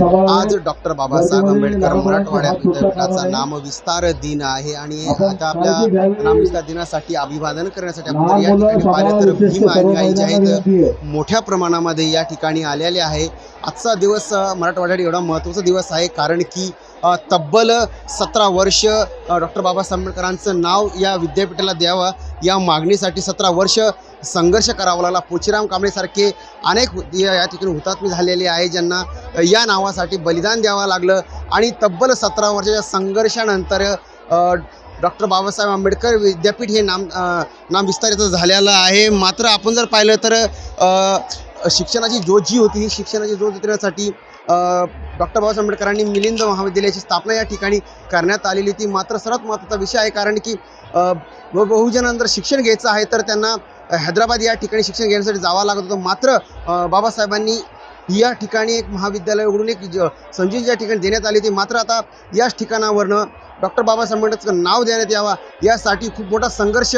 आज डॉक्टर बाबासाहेब आंबेडकर मराठवाड्या विद्यापीठाचा नामविस्तार दिन आहे आणि आता आपल्या नामविस्तार दिनासाठी अभिवादन करण्यासाठी आपण या ठिकाणी पाहिलं तर भीम अनुयायी जे आहेत मोठ्या प्रमाणामध्ये या ठिकाणी आलेले आहे. आजचा दिवस अ, मराठवाड्यासाठी एवढा महत्त्वाचा दिवस आहे कारण की तब्बल सतरा वर्ष डॉक्टर बाबासाहेब आंबेडकरांचं नाव या विद्यापीठाला द्यावं या मागणीसाठी सतरा वर्ष संघर्ष करावा लागला. पोचीराम कांबळेसारखे अनेक या ठिकाणी हुतात्मे झालेले आहे ज्यांना या नावासाठी बलिदान द्यावं लागलं. आणि तब्बल सतरा वर्षाच्या संघर्षानंतर डॉक्टर बाबासाहेब आंबेडकर विद्यापीठ हे नाम नाम विस्तारित झालेलं आहे. मात्र आपण जर पाहिलं तर शिक्षणाची जोत जी होती ही शिक्षणाची जोत देण्यासाठी डॉक्टर बाबासाहेब आंबेडकरांनी मिलिंद महाविद्यालयाची स्थापना या ठिकाणी करण्यात आलेली ती मात्र सर्वात महत्त्वाचा विषय आहे कारण की बहुजनानंतर बहुजनांना जर शिक्षण घ्यायचं आहे तर त्यांना हैदराबाद या ठिकाणी शिक्षण घेण्यासाठी जावं लागत होतं. मात्र बाबासाहेबांनी या ठिकाणी एक महाविद्यालय उघडून एक ज- संजीवनी या ठिकाणी देण्यात आली होती. मात्र आता याच ठिकाणावरनं डॉक्टर बाबासाहेब आंबेडकरचं नाव देण्यात यावा यासाठी खूप मोठा संघर्ष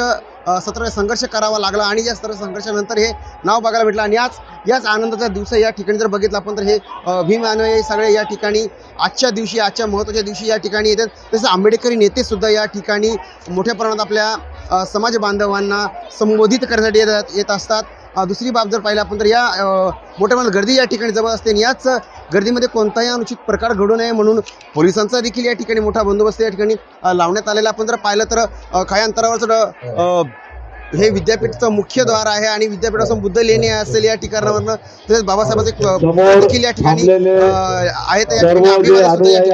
सत्र संघर्ष करावा लागला आणि या सत्र संघर्षानंतर हे नाव बघायला भेटलं. आणि याच याच आनंदाचा दिवस या ठिकाणी जर बघितलं आपण तर हे अ, भीम सगळे या ठिकाणी आजच्या दिवशी आजच्या महत्त्वाच्या दिवशी या ठिकाणी येतात. तसं आंबेडकरी नेतेसुद्धा या ठिकाणी मोठ्या प्रमाणात आपल्या समाज बांधवांना संबोधित करण्यासाठी येतात येत असतात. दुसरी बाब जर पाहिलं आपण तर या मोठ्या प्रमाणात गर्दी या ठिकाणी जवळ असते आणि याच गर्दीमध्ये कोणताही अनुचित प्रकार घडू नये म्हणून पोलिसांचा देखील या ठिकाणी मोठा बंदोबस्त या ठिकाणी लावण्यात आलेला आपण जर पाहिलं तर काही अंतरावरचं हे विद्यापीठचं मुख्य द्वार आहे आणि विद्यापीठापासून बुद्ध लेणी असेल या ठिकाणावरनं तसेच बाबासाहेबांचे देखील या ठिकाणी आहेत या सर्व ठिकाणी या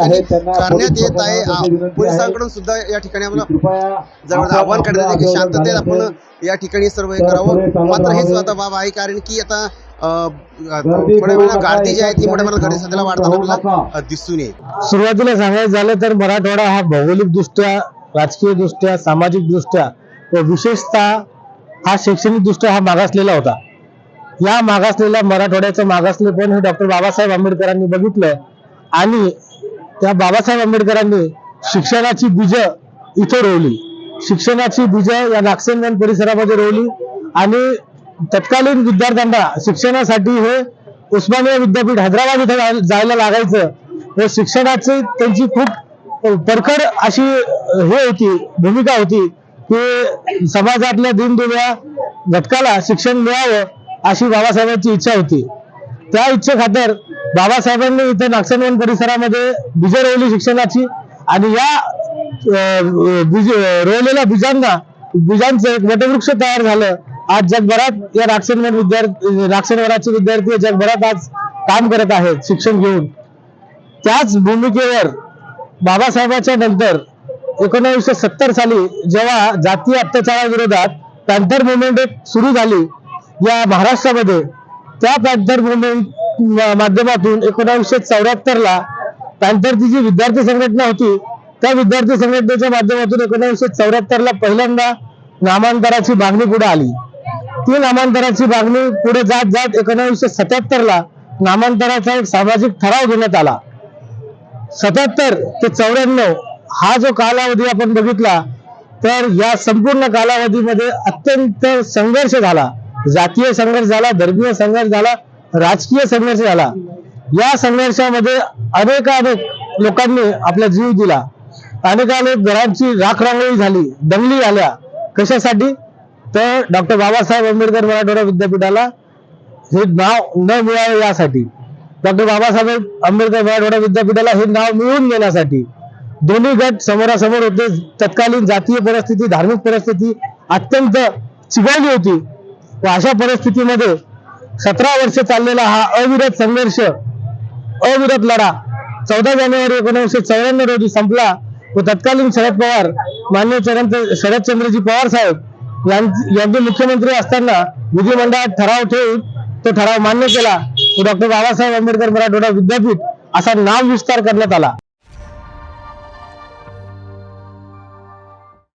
करण्यात येत आहे. पोलिसांकडून सुद्धा या ठिकाणी जवळ आपण आव्हान करण्यात येते की शांततेत आपण या ठिकाणी सर्व हे करावं मात्र हेच. आता बाब आहे कारण की आता थोड्या वेळा जी आहे ती एका मोठ्या प्रमाणात गर्दी ठिकाणी सध्याला वाढताना थांबून आपल्याला नका. अ, दिसून येईल सुरुवातीला सांगायचं झालं तर मराठवाडा हा भौगोलिक दृष्ट्या राजकीय दृष्ट्या सामाजिक दृष्ट्या व विशेषतः हा शैक्षणिकदृष्ट्या हा मागासलेला होता. या मागासलेल्या मराठवाड्याचं मागासलेपण हे डॉक्टर बाबासाहेब आंबेडकरांनी बघितलं आणि त्या बाबासाहेब आंबेडकरांनी शिक्षणाची बीज इथं रोवली. शिक्षणाची बीज या नागसेनवन परिसरामध्ये रोवली आणि तत्कालीन विद्यार्थ्यांना शिक्षणासाठी हे उस्मानिया विद्यापीठ हैदराबाद इथं जायला लागायचं. व शिक्षणाची त्यांची खूप परखड अशी हे होती भूमिका होती. की समाजातल्या दिनदुबळ्या घटकाला शिक्षण मिळावं अशी बाबासाहेबांची इच्छा होती. त्या इच्छेखातर बाबासाहेबांनी इथे नागसनवन परिसरामध्ये बीज रोवली शिक्षणाची आणि या रोवलेल्या बीजांना बीजांचं एक वटवृक्ष तयार झालं. आज जगभरात या नागसेनवन विद्यार्थी नागसेनवनाचे विद्यार्थी जगभरात आज काम करत आहेत शिक्षण घेऊन. त्याच भूमिकेवर बाबासाहेबांच्या नंतर एकोणीसशे सत्तर साली जेव्हा जातीय अत्याचाराविरोधात पॅन्थर मुवमेंट एक सुरू झाली या महाराष्ट्रामध्ये त्या पॅन्थर मुवमेंट माध्यमातून एकोणावीसशे चौऱ्याहत्तरला पॅन्थरची जी विद्यार्थी संघटना होती त्या विद्यार्थी संघटनेच्या माध्यमातून एकोणीसशे चौऱ्याहत्तरला पहिल्यांदा नामांतराची मागणी पुढे आली. ती नामांतराची मागणी पुढे जात जात एकोणीसशे सत्याहत्तरला नामांतराचा एक सामाजिक ठराव घेण्यात आला. सत्याहत्तर ते चौऱ्याण्णव हा जो कालावधी आपण बघितला तर या संपूर्ण कालावधीमध्ये अत्यंत संघर्ष झाला. जातीय संघर्ष झाला धर्मीय संघर्ष झाला राजकीय संघर्ष झाला. या संघर्षामध्ये अनेकानेक लोकांनी आपला जीव दिला. अनेकानेक घरांची राखरांगोळी झाली दंगली झाल्या. कशासाठी? तर डॉक्टर बाबासाहेब आंबेडकर मराठवाडा विद्यापीठाला हे नाव न मिळावे यासाठी. डॉक्टर बाबासाहेब आंबेडकर मराठवाडा विद्यापीठाला हे नाव मिळवून देण्यासाठी दोन्ही गट समोरासमोर होते. तत्कालीन जातीय परिस्थिती धार्मिक परिस्थिती अत्यंत चिघळली होती. व अशा परिस्थितीमध्ये सतरा वर्ष चाललेला हा अविरत संघर्ष अविरत लढा चौदा जानेवारी एकोणीसशे चौऱ्याण्णव रोजी संपला व तत्कालीन शरद पवार मान्य चरण शरदचंद्रजी पवार साहेब यां- यांचे मुख्यमंत्री असताना विधिमंडळात ठराव ठेवून तो ठराव मान्य केला. व डॉक्टर बाबासाहेब आंबेडकर मराठवाडा विद्यापीठ असा नाव विस्तार करण्यात आला.